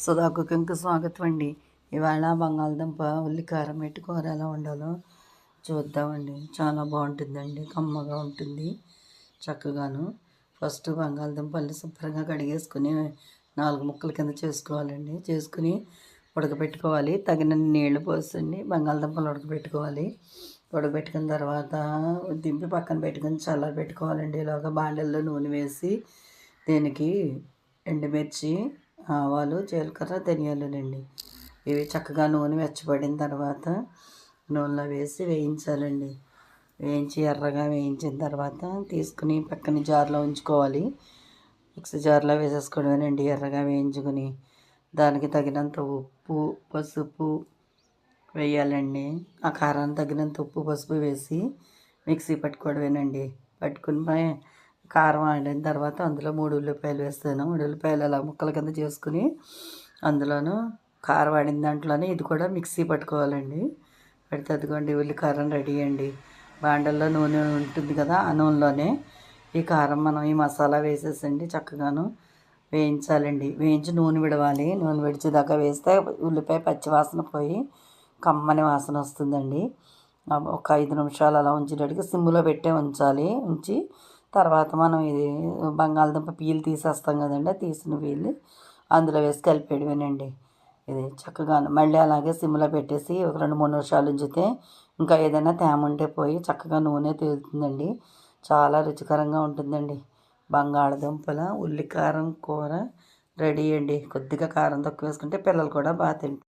సుధా కుకింగ్కి స్వాగతం అండి. ఇవాళ బంగాళదుంప ఉల్లి పెట్టుకోర కూర ఎలా ఉండాలో చూద్దామండి. చాలా బాగుంటుందండి. కమ్మగా ఉంటుంది. చక్కగాను. ఫస్ట్ బంగాళదుంపల్ని శుభ్రంగా కడిగేసుకుని నాలుగు ముక్కల కింద చేసుకోవాలండి. చేసుకుని ఉడకబెట్టుకోవాలి. తగిన నీళ్ళు పోసండి బంగాళదుంపలు ఉడకబెట్టుకోవాలి. ఉడకబెట్టుకున్న తర్వాత దింపి పక్కన పెట్టుకుని చల్లారి పెట్టుకోవాలండి. ఇలాగ బాండల్లో నూనె వేసి దీనికి ఎండుమిర్చి ఆవాలు జీలకర్ర ధనియాలునండి. ఇవి చక్కగా నూనె వెచ్చబడిన తర్వాత నూనెలో వేసి వేయించాలండి. వేయించి ఎర్రగా వేయించిన తర్వాత తీసుకుని పక్కన జార్లో ఉంచుకోవాలి. మిక్సీ జార్లో వేసేసుకోవడమేనండి ఎర్రగా వేయించుకుని. దానికి తగినంత ఉప్పు పసుపు వేయాలండి. ఆ కారానికి తగినంత ఉప్పు పసుపు వేసి మిక్సీ పట్టుకోవడమేనండి. పట్టుకుని కారం ఆడిన తర్వాత అందులో మూడు ఉల్లిపాయలు వేస్తాను. మూడు ఉల్లిపాయలు అలా ముక్కల కింద చేసుకుని అందులోను కారం ఆడిన దాంట్లోనే ఇది కూడా మిక్సీ పట్టుకోవాలండి. పెడితే అదిగోండి ఉల్లి కారం రెడీ అండి. బాండల్లో నూనె ఉంటుంది కదా ఆ నూనెలోనే ఈ కారం మనం ఈ మసాలా వేసేసండి చక్కగాను వేయించాలండి. వేయించి నూనె విడవాలి. నూనె విడిచేదాకా వేస్తే ఉల్లిపాయ పచ్చివాసన పోయి కమ్మని వాసన వస్తుందండి. ఒక ఐదు నిమిషాలు అలా ఉంచేటట్టుగా సిమ్లో పెట్టే ఉంచాలి. ఉంచి తర్వాత మనం ఇది బంగాళదుంప పీలు తీసేస్తాం కదండి తీసిన పీలు అందులో వేసి కలిపేయడమేనండి. ఇది చక్కగా మళ్ళీ అలాగే సిమ్లో పెట్టేసి ఒక రెండు మూడు నిమిషాలు ఉంచితే ఇంకా ఏదైనా తేమ ఉంటే పోయి చక్కగా నూనె తేలుతుందండి. చాలా రుచికరంగా ఉంటుందండి. బంగాళదుంపల ఉల్లి కారం కూర రెడీ అండి. కొద్దిగా కారం తక్కువ వేసుకుంటే పిల్లలు కూడా బాగా తింటారు